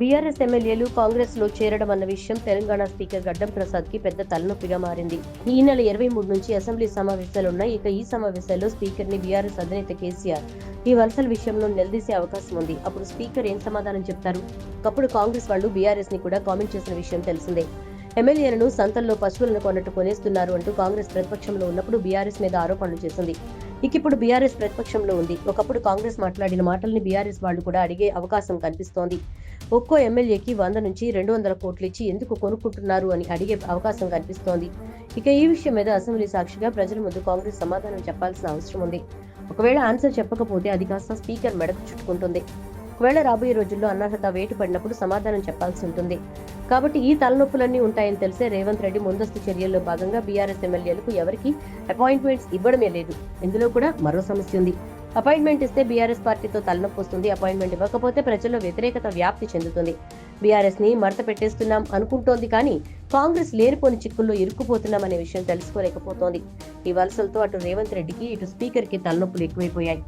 BRS ఎమ్మెల్యేలు కాంగ్రెస్లో చేరడం అన్న విషయం తెలంగాణ స్పీకర్ గడ్డం ప్రసాద్కి పెద్ద తలనొప్పిగా మారింది. ఈ నెల ఇరవై మూడు నుంచి అసెంబ్లీ సమావేశాలున్నాయి ఇక ఈ సమావేశాల్లో స్పీకర్ని బీఆర్ఎస్ అధినేత కేసీఆర్ ఈ వలసల విషయంలో నిలదీసే అవకాశం ఉంది. అప్పుడు స్పీకర్ ఏం సమాధానం చెప్తారు? ఒకప్పుడు కాంగ్రెస్ వాళ్ళు బీఆర్ఎస్ని కూడా కామెంట్ చేసిన విషయం తెలిసిందే. ఎమ్మెల్యేలను సంతల్లో పశువులను కొన్నట్టు కొనేస్తున్నారు అంటూ కాంగ్రెస్ ప్రతిపక్షంలో ఉన్నప్పుడు బీఆర్ఎస్ మీద ఆరోపణలు చేసింది. ఇక ఇప్పుడు బీఆర్ఎస్ ప్రతిపక్షంలో ఉంది. ఒకప్పుడు కాంగ్రెస్ మాట్లాడిన మాటల్ని బీఆర్ఎస్ వాళ్ళు కూడా అడిగే అవకాశం కనిపిస్తోంది. ఒక్కో ఎమ్మెల్యేకి వంద నుంచి రెండు వందల కోట్లు ఇచ్చి ఎందుకు కొనుక్కుంటున్నారు అని అడిగే అవకాశం కనిపిస్తోంది. ఇక ఈ విషయం మీద అసెంబ్లీ సాక్షిగా ప్రజల ముందు కాంగ్రెస్ సమాధానం చెప్పాల్సిన అవసరం ఉంది. ఒకవేళ ఆన్సర్ చెప్పకపోతే అది కాస్త స్పీకర్ మెడకు చుట్టుకుంటుంది. ఒకవేళ రాబోయే రోజుల్లో అనర్హత వేటు పడినప్పుడు సమాధానం చెప్పాల్సి ఉంటుంది. కాబట్టి ఈ తలనొప్పులన్నీ ఉంటాయని తెలిసే రేవంత్ రెడ్డి ముందస్తు చర్యల్లో భాగంగా బీఆర్ఎస్ ఎమ్మెల్యేలకు ఎవరికి అపాయింట్మెంట్స్ ఇవ్వడమే లేదు. ఇందులో కూడా మరో సమస్య ఉంది. అపాయింట్మెంట్ ఇస్తే బీఆర్ఎస్ పార్టీతో తలనొప్పి వస్తుంది. అపాయింట్మెంట్ ఇవ్వకపోతే ప్రజల్లో వ్యతిరేకత వ్యాప్తి చెందుతుంది. బీఆర్ఎస్ని మడత పెట్టేస్తున్నాం అనుకుంటోంది కానీ కాంగ్రెస్ లేనిపోని చిక్కుల్లో ఇరుక్కుపోతున్నాం అనే విషయం తెలుసుకోలేకపోతోంది. ఈ వలసలతో అటు రేవంత్ రెడ్డికి ఇటు స్పీకర్కి తలనొప్పులు ఎక్కువైపోయాయి.